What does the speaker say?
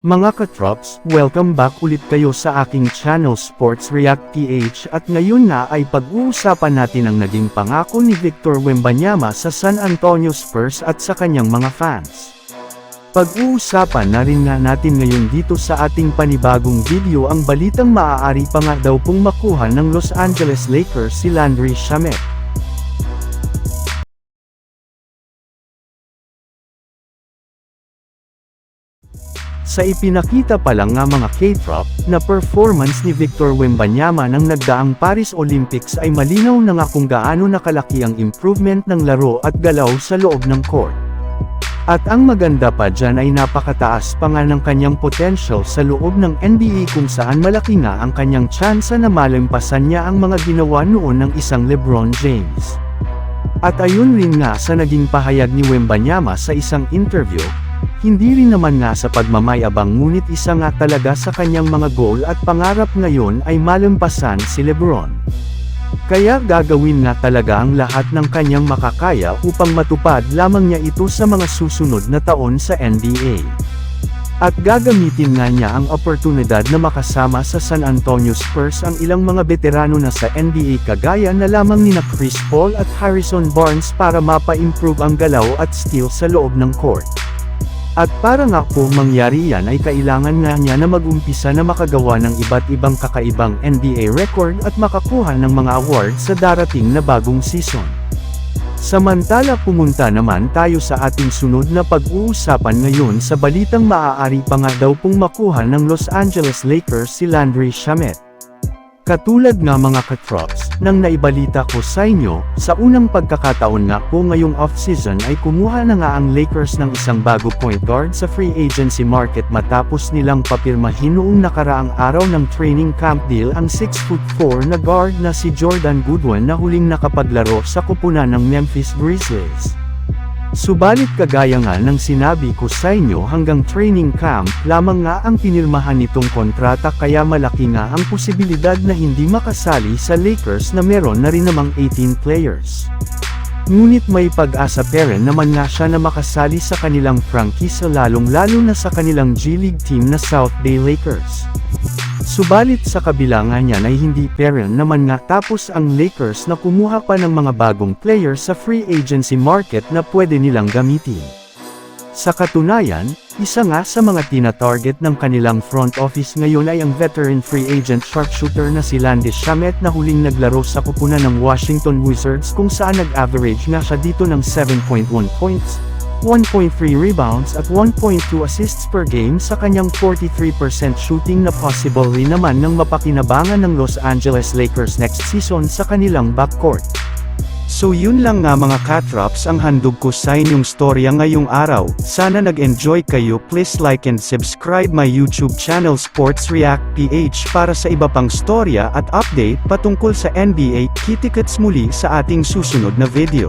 Mga katrops, welcome back ulit kayo sa aking channel Sports React PH at ngayon na ay pag-uusapan natin ang naging pangako ni Victor Wembanyama sa San Antonio Spurs at sa kanyang mga fans. Pag-uusapan na rin nga natin ngayon dito sa ating panibagong video ang balitang maaari pa nga daw pong makuha ng Los Angeles Lakers si Landry Shamet. Sa ipinakita pa lang nga mga K-Trop, na performance ni Victor Wembanyama ng nagdaang Paris Olympics ay malinaw na nga kung gaano nakalaki ang improvement ng laro at galaw sa loob ng court. At ang maganda pa dyan ay napakataas pa nga ng kanyang potential sa loob ng NBA kung saan malaki nga ang kanyang tsansa na malampasan niya ang mga ginawa noon ng isang Lebron James. At ayun rin nga sa naging pahayag ni Wembanyama sa isang interview, hindi rin naman nga sa pagmamayabang ngunit isa nga talaga sa kanyang mga goal at pangarap ngayon ay malampasan si Lebron. Kaya gagawin nga talaga ang lahat ng kanyang makakaya upang matupad lamang niya ito sa mga susunod na taon sa NBA. At gagamitin nga niya ang oportunidad na makasama sa San Antonio Spurs ang ilang mga veterano na sa NBA kagaya na lamang nina Chris Paul at Harrison Barnes para mapa-improve ang galaw at steal sa loob ng court. At para nga po mangyari yan ay kailangan nga niya na mag-umpisa na makagawa ng iba't ibang kakaibang NBA record at makakuha ng mga awards sa darating na bagong season. Samantala pumunta naman tayo sa ating sunod na pag-uusapan ngayon sa balitang maaari pa nga daw pong makuha ng Los Angeles Lakers si Landry Shamet. Katulad nga mga katrops, nang naibalita ko sa inyo, sa unang pagkakataon nga po ngayong off-season ay kumuha na nga ang Lakers ng isang bago point guard sa free agency market matapos nilang papirmahin noong nakaraang araw ng training camp deal ang 6'4 na guard na si Jordan Goodwin na huling nakapaglaro sa kupunan ng Memphis Grizzlies. Subalit kagaya nga ng sinabi ko sa inyo hanggang training camp lamang nga ang pinirmahan nitong kontrata kaya malaki nga ang posibilidad na hindi makasali sa Lakers na meron na rin namang 18 players. Ngunit may pag-asa pa rin naman nga siya na makasali sa kanilang franchise lalong-lalo na sa kanilang G-League team na South Bay Lakers. Subalit sa kabila nga niyan ay hindi pa rin naman nga tapos ang Lakers na kumuha pa ng mga bagong player sa free agency market na pwede nilang gamitin. Sa katunayan, isa nga sa mga tina-target ng kanilang front office ngayon ay ang veteran free agent sharpshooter na si Landis Shamet na huling naglaro sa kupunan ng Washington Wizards kung saan nag-average nga siya dito ng 7.1 points, 1.3 rebounds at 1.2 assists per game sa kanyang 43% shooting na possible rin naman ng mapakinabangan ng Los Angeles Lakers next season sa kanilang backcourt. So yun lang nga mga katrops ang handog ko sa inyong storya ngayong araw. Sana nag-enjoy kayo please like and subscribe my YouTube channel Sports React PH para sa iba pang storya at update patungkol sa NBA. Kitikets muli sa ating susunod na video.